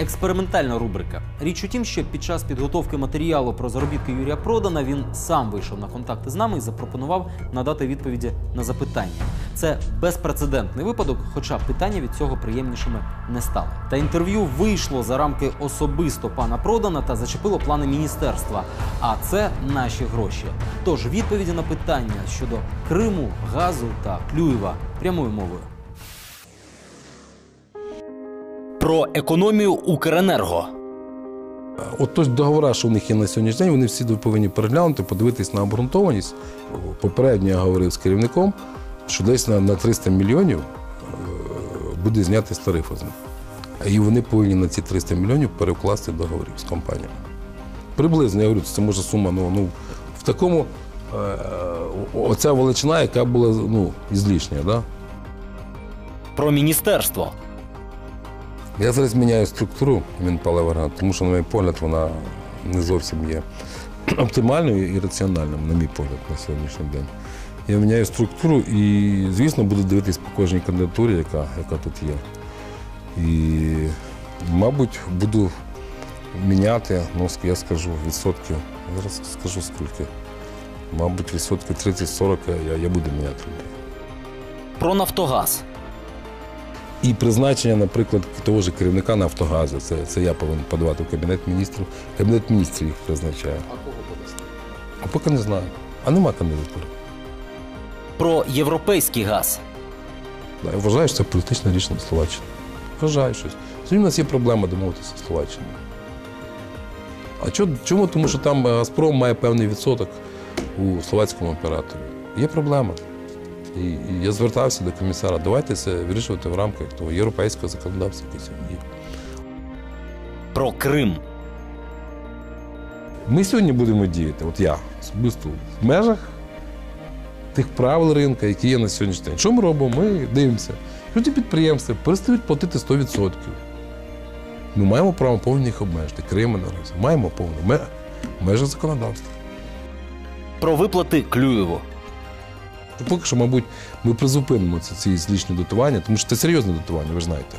Експериментальна рубрика. Річ у тім, що під час підготовки матеріалу про заробітки Юрія Продана він сам вийшов на контакти з нами і запропонував надати відповіді на запитання. Це безпрецедентний випадок, хоча питання від цього приємнішими не стали. Та інтерв'ю вийшло за рамки особисто пана Продана та зачепило плани міністерства. А це наші гроші. Тож відповіді на питання щодо Криму, газу та Клюєва прямою мовою. Про економію Укренерго. От той договори, що в них є на сьогоднішній день, вони всі повинні переглянути, подивитись на обґрунтованість. Попередньо я говорив з керівником, що десь на, на 300 мільйонів е, буде знятий з тарифу. І вони повинні на ці 300 мільйонів перекласти договорів з компаніями. Приблизно, я говорю, це може сума, ну, ну в такому е, оця величина, яка була ну. Да? Про міністерство. Я зараз міняю структуру Мінпаливарга, тому що, на мій погляд, вона не зовсім є оптимальною і раціональною, на мій погляд, на сьогоднішній день. Я міняю структуру і, звісно, буду дивитись по кожній кандидатурі, яка, яка тут є. І, мабуть, буду міняти, ну, я скажу, відсотків, зараз скажу скільки. Мабуть, відсотків 30-40 я, я буду міняти людей. Про Нафтогаз. І призначення, наприклад, того ж керівника Нафтогазу. Це, це я повинен подавати в Кабінет міністрів. Кабінет міністрів їх призначає. А кого подасти? А поки не знаю. А нема кандидатури. Про європейський газ. Я вважаю, що це політичне рішення Словаччини. Вважаю щось. Сьогодні у нас є проблема домовитися з Словаччиною. А чо- чому? Тому що там е, Газпром має певний відсоток у словацькому операторі. Є проблема. І, я звертався до комісара, давайте це вирішувати в рамках того європейського законодавства, яке сьогодні є. Про Крим. Ми сьогодні будемо діяти, от я особисто в межах тих правил ринку, які є на сьогоднішній день. Що ми робимо? Ми дивимося, що ті підприємства перестають платити 100%. Ми маємо право повні їх обмежити. Крим наразі. Маємо в межах законодавства. Про виплати Клюєву. Поки що, мабуть, ми призупинимо ці, злічні дотування, тому що це серйозне дотування, ви знаєте.